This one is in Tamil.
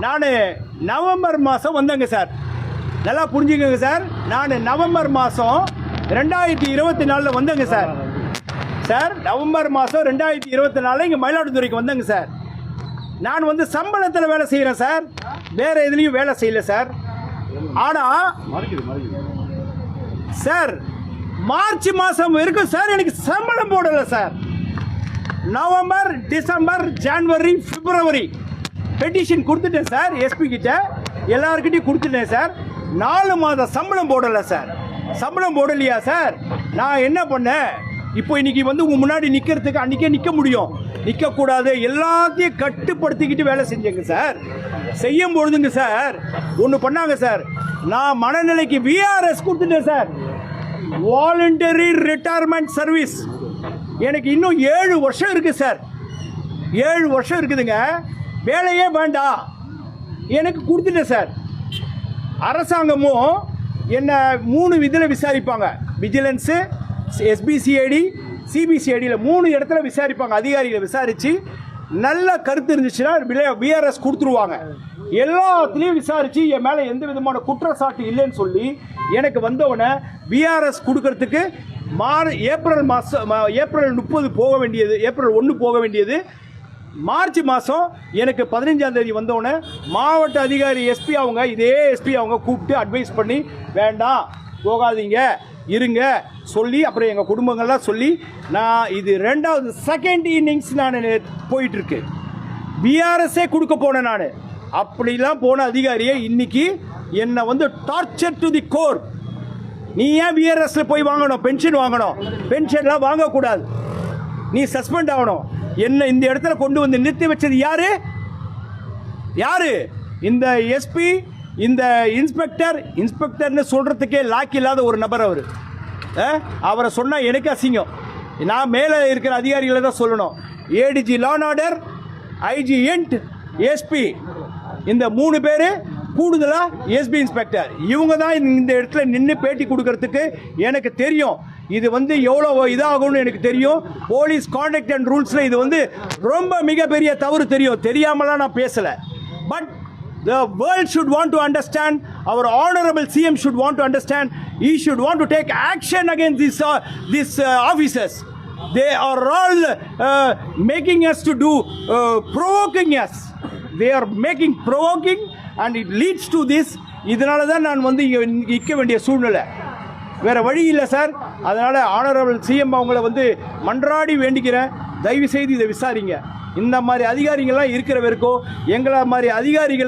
நான் நவம்பர் மாதம் வந்தேங்க சார். நல்லா புரிஞ்சுக்கோங்க சார். நான் நவம்பர் மாதம் ரெண்டாயிரத்தி இருபத்தி நாலில் வந்தேங்க சார். சார் நவம்பர் மாதம் ரெண்டாயிரத்தி இருபத்தி நாலில் இங்கே மயிலாடுதுறைக்கு வந்தேங்க சார். நான் வந்து சம்பளத்தில் வேலை செய்கிறேன் சார். வேறு எதுலேயும் வேலை செய்யல சார். ஆனால் சார் மார்ச் மாதம் வரைக்கும் சார் எனக்கு சம்பளம் போடலை சார். நவம்பர் டிசம்பர் ஜனவரி பிப்ரவரி. பெட்டிஷன் கொடுத்துட்டேன் சார் எஸ்பி கிட்ட. எல்லாருக்கிட்டையும் கொடுத்துட்டேன் சார் நாலு மாத சம்பளம் போடலை சார் சம்பளம் போடலையா சார் நான் என்ன பண்ணேன்? இப்போ இன்னைக்கு வந்து உங்க முன்னாடி நிற்கிறதுக்கு அன்றைக்கே நிற்க முடியும். நிற்கக்கூடாது எல்லாத்தையும் கட்டுப்படுத்திக்கிட்டு வேலை செஞ்சேங்க சார் செய்யும் பொழுதுங்க சார் ஒன்று பண்ணாங்க சார் நான் மனநிலைக்கு விஆர்எஸ் கொடுத்துட்டேன் சார் வாலண்டரி ரிட்டையர்மெண்ட் சர்வீஸ் எனக்கு இன்னும் ஏழு வருஷம் இருக்குது சார் ஏழு வருஷம் இருக்குதுங்க. வேலையே வேண்டாம் எனக்கு கொடுத்துட்டேன் சார். அரசாங்கமும் என்ன மூணு இதில் விசாரிப்பாங்க. விஜிலன்ஸு எஸ்பிசிஐடி சிபிசிஐடியில் மூணு இடத்துல விசாரிப்பாங்க. அதிகாரிகளை விசாரித்து நல்ல கருத்து இருந்துச்சுன்னா பிஆர்எஸ் கொடுத்துருவாங்க. எல்லாத்துலேயும் விசாரித்து என் மேலே எந்த விதமான குற்றச்சாட்டு இல்லைன்னு சொல்லி எனக்கு வந்தவொடனே பிஆர்எஸ் கொடுக்கறதுக்கு மார் ஏப்ரல் மாதம் ஏப்ரல் முப்பது போக வேண்டியது ஏப்ரல் ஒன்று போக வேண்டியது மார்ச் மாதம் எனக்கு பதினஞ்சாம் தேதி வந்தோடனே மாவட்ட அதிகாரி எஸ்பி அவங்க இதே எஸ்பி அவங்க கூப்பிட்டு அட்வைஸ் பண்ணி வேண்டாம் போகாதீங்க இருங்க சொல்லி அப்புறம் எங்கள் குடும்பங்கள்லாம் சொல்லி நான் இது ரெண்டாவது செகண்ட் இன்னிங்ஸ் நான் போயிட்டுருக்கு. பிஆர்எஸ்ஸே கொடுக்க போனேன் நான். அப்படிலாம் போன அதிகாரியை இன்னைக்கு என்னை வந்து டார்ச்சர் டு தி கோர் நீ ஏன் பிஆர்எஸ்ல போய் வாங்கணும்? பென்ஷன் வாங்கணும். பென்ஷன்லாம் வாங்கக்கூடாது. நீ சஸ்பெண்ட் ஆகணும். என்னை இந்த இடத்துல கொண்டு வந்து நிறுத்தி வச்சது யாரு? யாரு? இந்த எஸ்பி இந்த இன்ஸ்பெக்டர் இன்ஸ்பெக்டர்னு சொல்றதுக்கே லாக் இல்லாத ஒரு நபர் அவர். அவரை சொன்னால் எனக்கு அசிங்கம். நான் மேலே இருக்கிற அதிகாரிகளை தான் சொல்லணும். ADG law and order IG and SP இந்த மூணு பேர் கூடுதலாக எஸ்பி இன்ஸ்பெக்டர் இவங்க தான் இந்த இடத்துல நின்று பேட்டி கொடுக்கறதுக்கு எனக்கு தெரியும் இது வந்து எவ்வளோ இதாகும்னு எனக்கு தெரியும் போலீஸ் கான்டாக்ட் அண்ட் ரூல்ஸில் இது வந்து ரொம்ப மிகப்பெரிய தவறு தெரியும் தெரியாமலாம் நான் பேசலை but the world should want to understand our honourable CM should want to understand he should want to take action against this this officers they are all making us to do provoking us they are making provoking and it leads to this இதனால தான் நான் வந்து இங்கே நிற்க வேண்டிய சூழ்நிலை. வேறு வழி இல்லை சார் அதனால் ஆனரபிள் சிஎம் அவங்கள வந்து மன்றாடி வேண்டிக்கிறேன். தயவு செய்து இதை விசாரிங்க. இந்த மாதிரி அதிகாரிகள்லாம் இருக்கிற வரைக்கும் எங்களை மாதிரி அதிகாரிகள்